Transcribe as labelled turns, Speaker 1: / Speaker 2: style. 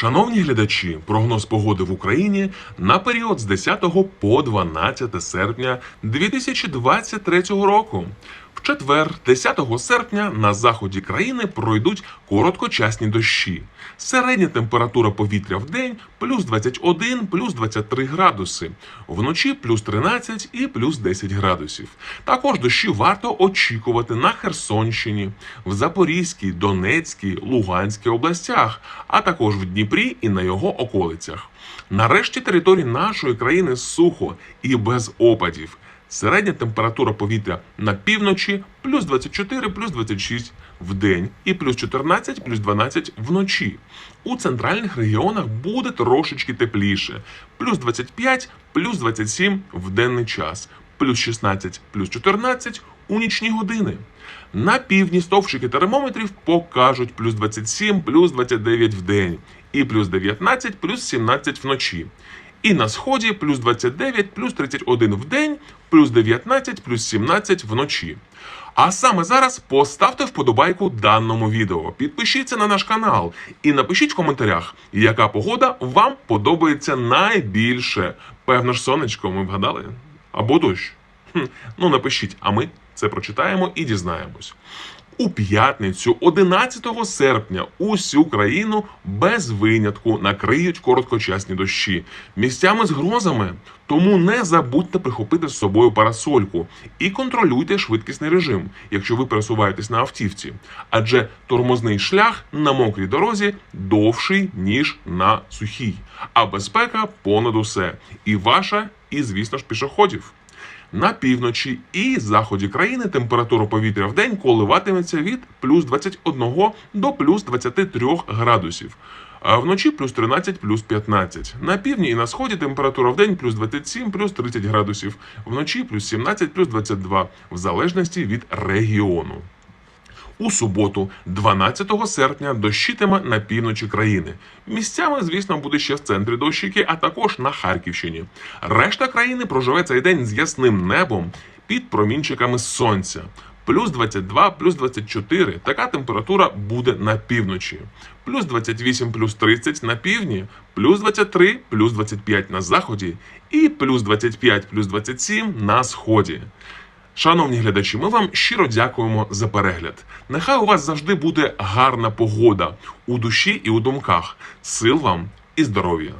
Speaker 1: Шановні глядачі, прогноз погоди в Україні на період з 10 по 12 серпня 2023 року. Четвер, 10 серпня, на заході країни пройдуть короткочасні дощі. Середня температура повітря в день плюс 21, плюс 23 градуси, вночі плюс 13 і плюс 10 градусів. Також дощі варто очікувати на Херсонщині, в Запорізькій, Донецькій, Луганській областях, а також в Дніпрі і на його околицях. Нарешті території нашої країни сухо і без опадів. Середня температура повітря на півночі плюс 24, плюс 26 в день і плюс 14, плюс 12 вночі. У центральних регіонах буде трошечки тепліше, плюс 25, плюс 27 в денний час, плюс 16, плюс 14 у нічні години. На півдні стовпчики термометрів покажуть плюс 27, плюс 29 в день і плюс 19, плюс 17 вночі. І на сході плюс 29, плюс 31 в день, плюс 19, плюс 17 вночі. А саме зараз поставте вподобайку даному відео, підпишіться на наш канал і напишіть в коментарях, яка погода вам подобається найбільше. Певно ж, сонечко, ми вгадали? Або дощ. Хм, ну напишіть, а ми це прочитаємо і дізнаємось. У п'ятницю, 11 серпня, усю країну без винятку накриють короткочасні дощі місцями з грозами. Тому не забудьте прихопити з собою парасольку і контролюйте швидкісний режим, якщо ви пересуваєтесь на автівці. Адже тормозний шлях на мокрій дорозі довший ніж на сухій, а безпека понад усе. І ваша, і звісно ж пішоходів. На півночі і заході країни температура повітря в день коливатиметься від плюс 21 до плюс 23 градусів. А вночі плюс 13, плюс 15. На півдні і на сході температура в день плюс 27, плюс 30 градусів. Вночі плюс 17, плюс 22, в залежності від регіону. У суботу, 12 серпня, дощитиме на півночі країни. Місцями, звісно, буде ще в центрі дощики, а також на Харківщині. Решта країни проживе цей день з ясним небом під промінчиками сонця. Плюс 22, плюс 24. Така температура буде на півночі. Плюс 28, плюс 30 на півдні, плюс 23, плюс 25 на заході і плюс 25, плюс 27 на сході. Шановні глядачі, ми вам щиро дякуємо за перегляд. Нехай у вас завжди буде гарна погода у душі і у думках. Сил вам і здоров'я!